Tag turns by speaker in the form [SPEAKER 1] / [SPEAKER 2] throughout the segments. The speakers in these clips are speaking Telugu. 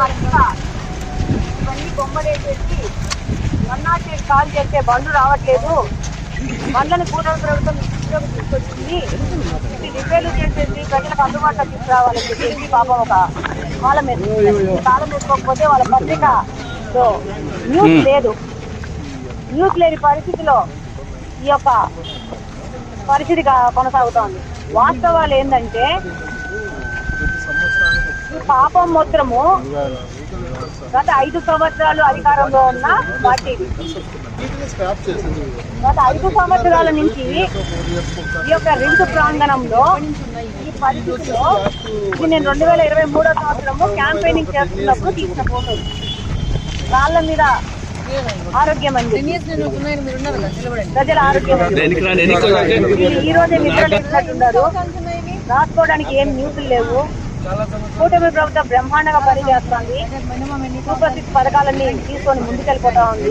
[SPEAKER 1] కరెక్ట్గా ఇవన్నీ బొమ్మలేసేసి వన్ నాట్ ఎయిట్ కాల్ చేస్తే బండ్లు రావట్లేదు. బండ్లను కూటమి ప్రభుత్వం తీసుకొచ్చింది. ఇది రిపేర్లు చేసేసి ప్రజలకు అందుబాటులో తీసుకురావాలని చెప్పేసి పాపం ఒక కాలం వేసుకుంటారు కాలం వేసుకోకపోతే వాళ్ళ పత్రికలో న్యూస్ లేదు. న్యూస్ లేని పరిస్థితిలో ఈ యొక్క పరిస్థితి కొనసాగుతోంది. వాస్తవాలు ఏంటంటే పాపం మొత్తము గత ఐదు సంవత్సరాలు అధికారంలో ఉన్న పార్టీ గత ఐదు సంవత్సరాల నుంచి ఈ యొక్క రింటు ప్రాంగణంలో ఈ పరిస్థితిలో ఇది నేను రెండు వేల ఇరవై మూడో సంవత్సరము క్యాంపెయినింగ్ చేస్తున్నప్పుడు తీసిన ఫోటో రాళ్ళ మీద ఆరోగ్యం ప్రజల ఆరోగ్యం ఈ రోజే నిద్ర లేచినట్టున్నారు. రాసుకోవడానికి ఏం న్యూస్లు లేవు. కూటమి ప్రభుత్వం బ్రహ్మాండంగా పనిచేస్తుంది. సూపర్ సిక్స్ పథకాలన్నీ తీసుకొని ముందుకెళ్ళిపోతా ఉంది.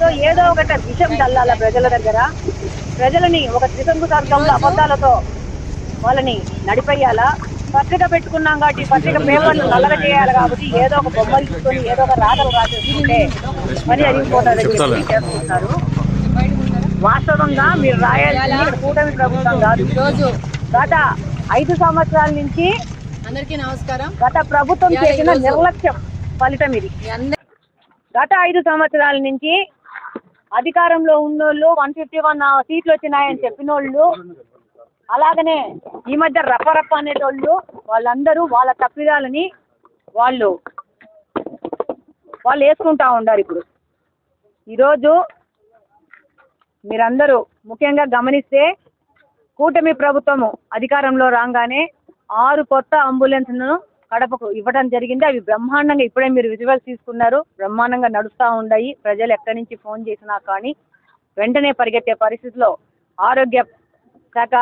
[SPEAKER 1] సో ఏదో ఒకటి విషయం చల్లాల ప్రజల దగ్గర. ప్రజలని ఒక త్రిశంకు సర్గంలో అబద్ధాలతో వాళ్ళని నడిపేయాలా? పత్రిక పెట్టుకున్నాం కాబట్టి పత్రిక పేపర్లు నల్లగా చేయాలి కాబట్టి ఏదో ఒక బొమ్మలు తీసుకొని ఏదో ఒక రాతలు రాసేసుకుంటే పని అరిగిపోతుందని చెప్పి చేస్తున్నారు. వాస్తవంగా మీరు ఇక్కడ కూటమి ప్రభుత్వం కాదు. గత ఐదు సంవత్సరాల నుంచి
[SPEAKER 2] అందరికీ నమస్కారం.
[SPEAKER 1] గత ప్రభుత్వం చేసిన నిర్లక్ష్యం ఫలితం ఇది. గత ఐదు సంవత్సరాల నుంచి అధికారంలో ఉన్నోళ్ళు వన్ ఫిఫ్టీ వన్ సీట్లు వచ్చినాయని చెప్పిన వాళ్ళు అలాగనే ఈ మధ్య రప్పరప్ప అనేటోళ్ళు వాళ్ళందరూ వాళ్ళ తప్పిదాలని వాళ్ళు వాళ్ళు వేసుకుంటా ఉన్నారు ఇప్పుడు. ఈరోజు మీరందరూ ముఖ్యంగా గమనిస్తే కూటమి ప్రభుత్వము అధికారంలో రాగానే ఆరు కొత్త అంబులెన్స్ను కడపకు ఇవ్వడం జరిగింది. అవి బ్రహ్మాండంగా ఇప్పుడే మీరు విజువల్స్ తీసుకున్నారు. బ్రహ్మాండంగా నడుస్తూ ఉన్నాయి ప్రజలు ఎక్కడి నుంచి ఫోన్ చేసినా కానీ వెంటనే పరిగెత్తే పరిస్థితిలో ఆరోగ్య శాఖ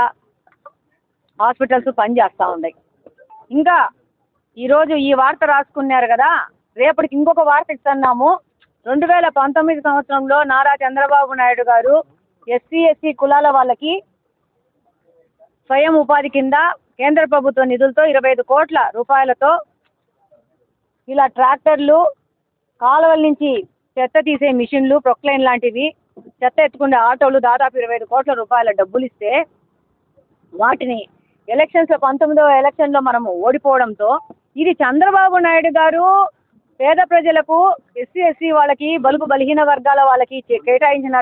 [SPEAKER 1] హాస్పిటల్స్ పనిచేస్తూ ఉన్నాయి. ఇంకా ఈరోజు ఈ వార్త రాసుకున్నారు కదా రేపటికి ఇంకొక వార్త ఇస్తున్నాము. రెండు వేల పంతొమ్మిది సంవత్సరంలో నారా చంద్రబాబు నాయుడు గారు ఎస్సీ ఎస్సీ కులాల వాళ్ళకి స్వయం ఉపాధి కింద కేంద్ర ప్రభుత్వ నిధులతో ఇరవై ఐదు కోట్ల రూపాయలతో ఇలా ట్రాక్టర్లు కాలువల నుంచి చెత్త తీసే మిషన్లు ప్రొక్లైన్ లాంటివి చెత్త ఎత్తుకునే ఆటోలు దాదాపు ఇరవై ఐదు కోట్ల రూపాయల డబ్బులు ఇస్తే వాటిని ఎలక్షన్స్ పంతొమ్మిదవ ఎలక్షన్లో మనము ఓడిపోవడంతో ఇది చంద్రబాబు నాయుడు గారు పేద ప్రజలకు ఎస్సీ ఎస్సీ వాళ్ళకి బలుపు బలహీన వర్గాల వాళ్ళకి కేటాయించిన